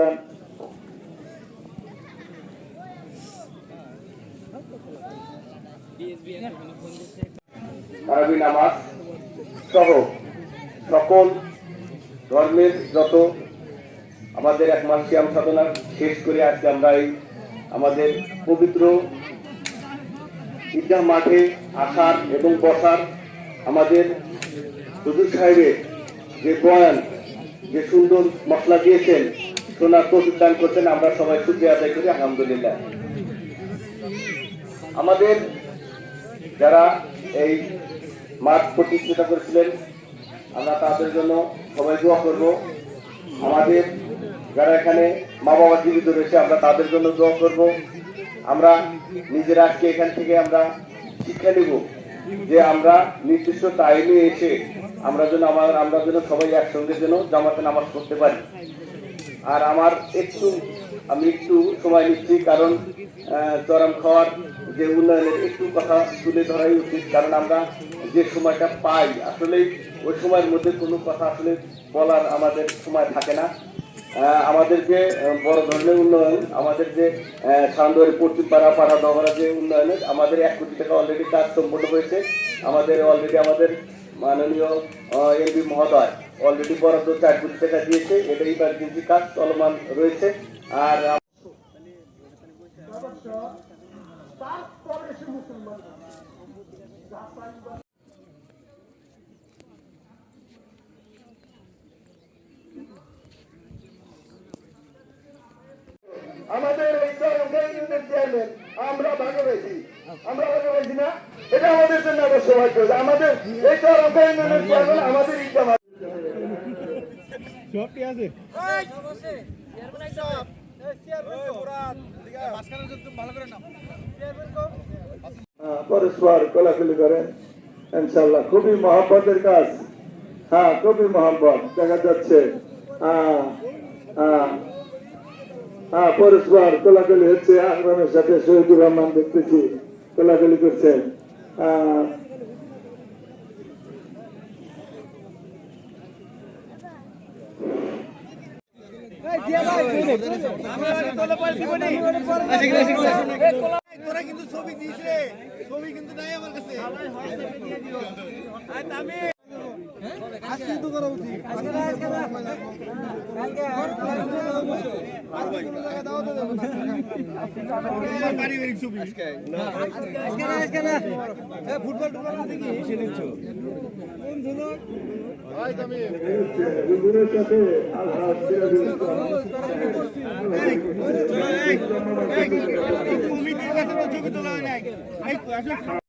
যান তারাবি নামাজ সহ সকল ধর্মের যত আমাদের এক মাস শ্যাম সাধনা শেষ করে আজকে আমরা এই আমাদের পবিত্র ঈদগাহ মাঠে আসার এবং বসার আমাদের হুজুর সাহেবের যে বয়ান, যে সুন্দর মশলা দিয়েছেন সোনার তৌফিক দান করছেন, আমরা সবাই শুক্রিয়া আদায় করি, আলহামদুলিল্লাহ। আমাদের যারা এই মাঠ প্রতিষ্ঠিত করেছিলেন, আমরা তাদের জন্য সবাই দোয়া করব। আমাদের যারা এখানে মা বাবা জীবিত রয়েছে, আমরা তাদের জন্য দোয়া করব। আমরা নিজেরা আজকে এখান থেকে আমরা শিক্ষা নিব যে আমরা নির্দিষ্ট টাইমে এসে আমরা যেন আমার আমরা যেন সবাই একসঙ্গে যেন জামাতে নামাজ পড়তে পারি। আর আমার একটু, আমি একটু সময় নিচ্ছি কারণ চরম খাওয়ার যে উন্নয়নের একটু কথা তুলে ধরাই উচিত, কারণ আমরা যে সময়টা পাই, আসলে ওই সময়ের মধ্যে কোনো কথা আসলে বলার আমাদের সময় থাকে না। আমাদের যে বড় ধরনের উন্নয়ন, আমাদের যে সান্দরে পশ্চিম পাড়া নগরা যে উন্নয়নের আমাদের এক কোটি টাকা অলরেডি কাজ সম্পন্ন হয়েছে। আমাদের অলরেডি আমাদের মাননীয় এমপি মহোদয় অলরেডি বরাদ্দ চার কোটি টাকা দিয়েছে এটা ইমার্জেন্সি কাজ, চলমান রয়েছে। আর আমাদের এই চেয়ারম্যান আমরা ভাগে পেয়েছি আমরা ভাগে পেয়েছি না, এটা আমাদের জন্য আবার যে আমাদের এই চরমখাই ইউনিয়নের চেয়ারম্যান আমাদের ইনকাম পরস্পর কোলাকুলি করেন। ইনশাল্লাহ খুবই মহব্বতের কাজ। হ্যাঁ খুবই মহব্বত দেখা যাচ্ছে। হ্যাঁ হ্যাঁ হ্যাঁ পরস্পর কোলাকুলি হচ্ছে। আকরামের সাথে শহীদুর রহমান দেখতেছি কোলাকুলি করছেন। তোরা কিন্তু ছবি দিস রে। ছবি কিন্তু নাই আমার কাছে। ফুটবল আল্লাহ সিরাজুল ইসলাম কমিটির কাছে ছবি তোলা নাই আসলে